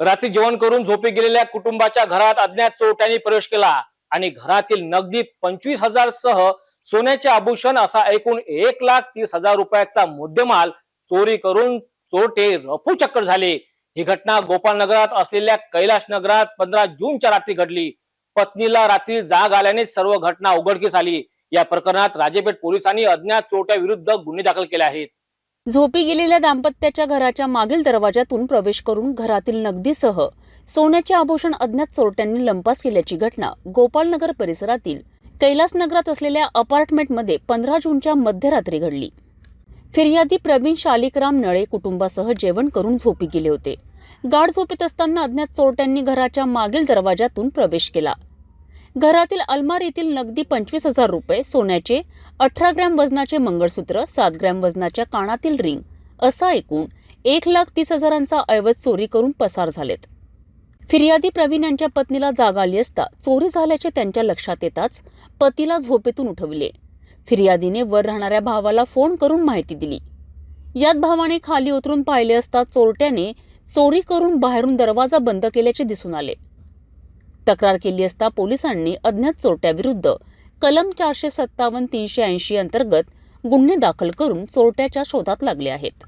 रात्री जेवण करून झोपी गेलेल्या कुटुंबाच्या घरात अज्ञात चोरट्यांनी प्रवेश केला. आणि घरातील नगदी पंचवीस हजार सह सोन्याचे आभूषण असा एकूण एक लाख तीस हजार रुपयाचा मुद्देमाल चोरी करून चोरटे रफूचक्कर झाले. ही घटना गोपालनगरात असलेल्या कैलाश नगरात पंधरा जूनच्या रात्री घडली. पत्नीला रात्री जाग आल्याने सर्व घटना उघडकीस आली. या प्रकरणात राजेपेठ पोलिसांनी अज्ञात चोरट्या विरुद्ध गुन्हे दाखल केले आहेत. झोपी गेलेल्या दाम्पत्याच्या घराच्या मागील दरवाजातून प्रवेश करून घरातील नगदीसह सोन्याचे आभूषण अज्ञात चोरट्यांनी लंपास केल्याची घटना गोपालनगर परिसरातील कैलासनगरात असलेल्या अपार्टमेंटमध्ये पंधरा जूनच्या मध्यरात्री घडली. फिर्यादी प्रवीण शालिकराम नळे कुटुंबासह जेवण करून झोपी गेले होते. गाढ झोपेत असताना अज्ञात चोरट्यांनी घराच्या मागील दरवाजातून प्रवेश केला. घरातील अलमारीतील नगदी पंचवीस हजार रुपये सोन्याचे अठरा ग्रॅम वजनाचे मंगळसूत्र सात ग्रॅम वजनाच्या कानातील रिंग असा एकूण एक लाख तीस हजारांचा ऐवज चोरी करून पसार झालेत. फिर्यादी प्रवीण यांच्या पत्नीला जाग आली असता चोरी झाल्याचे त्यांच्या लक्षात येताच पतीला झोपेतून उठविले. फिर्यादीने वर राहणाऱ्या भावाला फोन करून माहिती दिली. यात भावाने खाली उतरून पाहिले असता चोरट्याने चोरी करून बाहेरून दरवाजा बंद केल्याचे दिसून आले. तक्रार केली असता पोलिसांनी अज्ञात चोरट्याविरुद्ध कलम चारशे सत्तावन्न तीनशे ऐंशी अंतर्गत गुन्हे दाखल करून चोरट्याच्या शोधात लागले आहेत.